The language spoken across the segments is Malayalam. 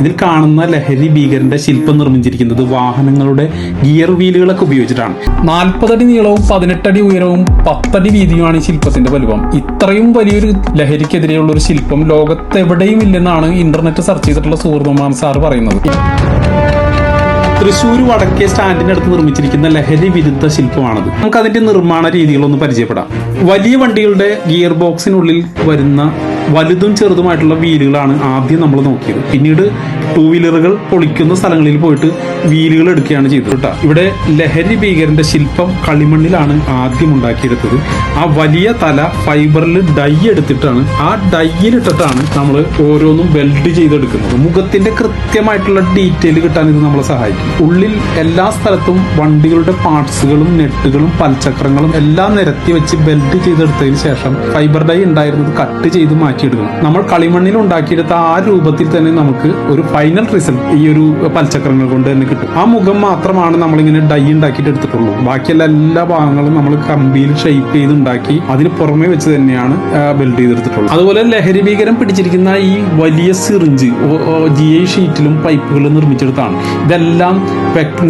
ഇതിൽ കാണുന്ന ലഹരി ഭീകരന്റെ ശില്പം നിർമ്മിച്ചിരിക്കുന്നത് വാഹനങ്ങളുടെ ഗിയർ വീലുകളൊക്കെ ഉപയോഗിച്ചിട്ടാണ്. നാൽപ്പതടി നീളവും പതിനെട്ടടി ഉയരവും പത്തടി വീതിയുമാണ് ഈ ശില്പത്തിന്റെ വലുപ്പം. ഇത്രയും വലിയൊരു ലഹരിക്കെതിരെയുള്ള ഒരു ശില്പം ലോകത്തെവിടെയും ഇല്ലെന്നാണ് ഇന്റർനെറ്റ് സെർച്ച് ചെയ്തിട്ടുള്ള സുഹൃത്തുമാൻ സാർ പറയുന്നത്. തൃശ്ശൂർ വടക്കേ സ്റ്റാൻഡിനടുത്ത് നിർമ്മിച്ചിരിക്കുന്ന ലഹരി വിരുദ്ധ ശില്പമാണത്. നമുക്ക് അതിന്റെ നിർമ്മാണ രീതികളൊന്ന് പരിചയപ്പെടാം. വലിയ വണ്ടികളുടെ ഗിയർ ബോക്സിനുള്ളിൽ വരുന്ന വലുതും ചെറുതുമായിട്ടുള്ള വീലുകളാണ് ആദ്യം നമ്മൾ നോക്കിയത്. പിന്നീട് ടൂ വീലറുകൾ പൊളിക്കുന്ന സ്ഥലങ്ങളിൽ പോയിട്ട് വീലുകൾ എടുക്കുകയാണ് ചെയ്തത് കേട്ടോ. ഇവിടെ ലഹരി ഭീകരന്റെ ശില്പം കളിമണ്ണിലാണ് ആദ്യം ഉണ്ടാക്കിയെടുത്തത്. ആ വലിയ തല ഫൈബറിൽ ഡൈ എടുത്തിട്ടാണ് ആ ഡൈയിലിട്ടിട്ടാണ് നമ്മൾ ഓരോന്നും വെൽഡ് ചെയ്തെടുക്കുന്നത്. മുഖത്തിന്റെ കൃത്യമായിട്ടുള്ള ഡീറ്റെയിൽ കിട്ടാൻ ഇത് നമ്മളെ സഹായിക്കും. ഉള്ളിൽ എല്ലാ സ്ഥലത്തും വണ്ടികളുടെ പാർട്സുകളും നെട്ടുകളും പൽചക്രങ്ങളും എല്ലാം നിരത്തി വെച്ച് ബെൽറ്റ് ചെയ്തെടുത്തതിന് ശേഷം ഫൈബർ ഡൈ ഉണ്ടായിരുന്നത് കട്ട് ചെയ്ത് മാറ്റിയെടുക്കണം നമ്മൾ കളിമണ്ണിൽ ഉണ്ടാക്കിയെടുത്ത ആ രൂപത്തിൽ തന്നെ നമുക്ക് ഒരു ഫൈനൽ റിസൾട്ട് ഈ ഒരു പലചക്രങ്ങൾ കൊണ്ട് തന്നെ കിട്ടും. ആ മുഖം മാത്രമാണ് നമ്മളിങ്ങനെ ഡൈ ഉണ്ടാക്കിയിട്ട് എടുത്തിട്ടുള്ളൂ. ബാക്കിയുള്ള എല്ലാ ഭാഗങ്ങളും നമ്മൾ കമ്പിയിൽ ഷെയ്പ്പ് ചെയ്ത് ഉണ്ടാക്കി അതിന് പുറമെ വെച്ച് തന്നെയാണ് ബിൽഡ് ചെയ്തെടുത്തിട്ടുള്ളത്. അതുപോലെ ലഹരി ഭീകരം പിടിച്ചിരിക്കുന്ന ഈ വലിയ സിറിഞ്ച് ജി ഐ ഷീറ്റിലും പൈപ്പുകളും നിർമ്മിച്ചെടുത്താണ്. ഇതെല്ലാം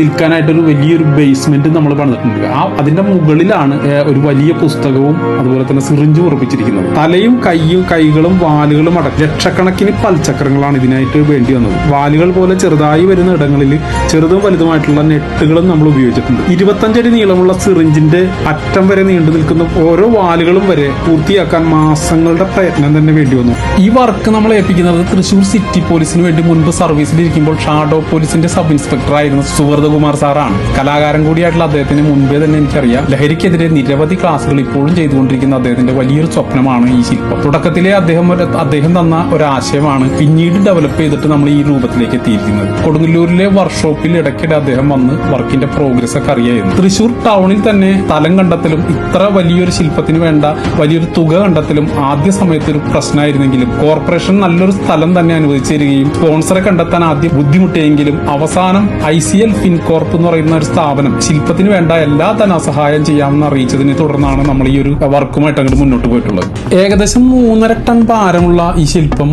നിൽക്കാനായിട്ടൊരു വലിയൊരു ബേസ്മെന്റ് നമ്മൾ പണിതിട്ടുണ്ട്. ആ അതിന്റെ മുകളിലാണ് ഒരു വലിയ പുസ്തകവും അതുപോലെ തന്നെ സിറിഞ്ചും ഉറപ്പിച്ചിരിക്കുന്നത്. തലയും കൈയും കൈകളും വാലുകളും അടക്കം ലക്ഷക്കണക്കിന് പൽചക്രങ്ങളാണ് ഇതിനായിട്ട് വേണ്ടി വന്നത്. വാലുകൾ പോലെ ചെറുതായി വരുന്ന ഇടങ്ങളിൽ ചെറുതും വലുതുമായിട്ടുള്ള നെട്ടുകളും നമ്മൾ ഉപയോഗിച്ചിട്ടുണ്ട്. ഇരുപത്തഞ്ചടി നീളമുള്ള സിറിഞ്ചിന്റെ അറ്റം വരെ നീണ്ടു നിൽക്കുന്ന ഓരോ വാലുകളും വരെ പൂർത്തിയാക്കാൻ മാസങ്ങളുടെ പ്രയത്നം തന്നെ വേണ്ടി വന്നു. ഈ വർക്ക് നമ്മൾ ഏൽപ്പിക്കുന്നത് തൃശൂർ സിറ്റി പോലീസിന് വേണ്ടി മുൻപ് സർവീസിലിരിക്കുമ്പോൾ ഷാഡോ പോലീസിന്റെ സബ് ഇൻസ്പെക്ടർ ആയിരുന്ന സുവർദ്ധകുമാർ സാറാണ്. കലാകാരൻ കൂടിയായിട്ടുള്ള അദ്ദേഹത്തിന് മുൻപേ തന്നെ എനിക്കറിയാം. ലഹരിക്കെതിരെ നിരവധി ക്ലാസുകൾ ഇപ്പോഴും ചെയ്തുകൊണ്ടിരിക്കുന്ന അദ്ദേഹത്തിന്റെ വലിയൊരു സ്വപ്നമാണ് ഈ ശില്പം. തുടക്കത്തിലെ അദ്ദേഹം അദ്ദേഹം തന്ന ഒരു ആശയമാണ് പിന്നീട് ഡെവലപ്പ് ചെയ്തിട്ട് നമ്മൾ ഈ രൂപത്തിലേക്ക് എത്തിയിരിക്കുന്നത്. കൊടുങ്ങല്ലൂരിലെ വർക്ക്ഷോപ്പിൽ ഇടയ്ക്കിടെ അദ്ദേഹം വന്ന് വർക്കിന്റെ പ്രോഗ്രസ് ഒക്കെ അറിയായിരുന്നു. തൃശൂർ ടൗണിൽ തന്നെ സ്ഥലം കണ്ടെത്തലും ഇത്ര വലിയൊരു ശില്പത്തിന് വേണ്ട വലിയൊരു തുക കണ്ടെത്തലും ആദ്യ സമയത്ത് ഒരു പ്രശ്നമായിരുന്നെങ്കിലും കോർപ്പറേഷൻ നല്ലൊരു സ്ഥലം തന്നെ അനുവദിച്ചു തരികയും സ്പോൺസറെ കണ്ടെത്താൻ ആദ്യം ബുദ്ധിമുട്ടിയെങ്കിലും അവസാനം ഐ സി എൽ ഫിൻകോർപ്പ് എന്ന് പറയുന്ന ഒരു സ്ഥാപനം ശില്പത്തിന് വേണ്ട എല്ലാ ധനസഹായം ചെയ്യാമെന്ന് അറിയിച്ചതിനെ തുടർന്നാണ് നമ്മൾ ഈ ഒരു വർക്കുമായിട്ട് അങ്ങോട്ട് മുന്നോട്ട് പോയിട്ടുള്ളത്. ഏകദേശം മൂന്നര ടൺ ഭാരമുള്ള ഈ ശില്പം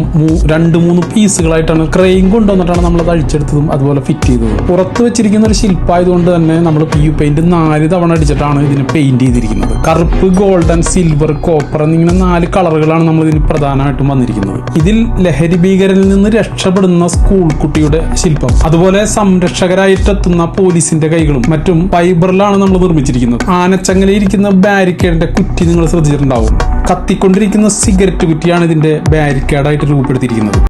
രണ്ട് മൂന്ന് പീസുകളായിട്ടാണ് ക്രെയിൻ കൊണ്ടുവന്നിട്ടാണ് നമ്മൾ അത് അഴിച്ചെടുത്തതും അതുപോലെ ഫിറ്റ് ചെയ്തത്. പുറത്ത് വെച്ചിരിക്കുന്ന ഒരു ശില്പമായതുകൊണ്ട് തന്നെ നമ്മൾ പി യു പെയിന്റ് നാല് തവണ അടിച്ചിട്ടാണ് ഇതിന് പെയിന്റ് ചെയ്തിരിക്കുന്നത്. കറുപ്പ് ഗോൾഡൻ സിൽവർ കോപ്പർ എന്നിങ്ങനെ നാല് കളറുകളാണ് നമ്മൾ ഇതിന് പ്രധാനമായിട്ടും വന്നിരിക്കുന്നത്. ഇതിൽ ലഹരി ഭീകരനിൽ നിന്ന് രക്ഷപ്പെടുന്ന സ്കൂൾ കുട്ടിയുടെ ശില്പം അതുപോലെ സംരക്ഷകരായിട്ടെത്തുന്ന പോലീസിന്റെ കൈകളും മറ്റും ഫൈബറിലാണ് നമ്മൾ നിർമ്മിച്ചിരിക്കുന്നത്. ആനച്ചങ്ങലയിരിക്കുന്ന ബാരിക്കേഡിന്റെ കുറ്റി നിങ്ങൾ ശ്രദ്ധിച്ചിട്ടുണ്ടാവും. കത്തിക്കൊണ്ടിരിക്കുന്ന സിഗരറ്റ് കുറ്റിയാണ് ഇതിന്റെ ബാരിക്കേഡായിട്ട് രൂപപ്പെടുത്തിയിരിക്കുന്നത്.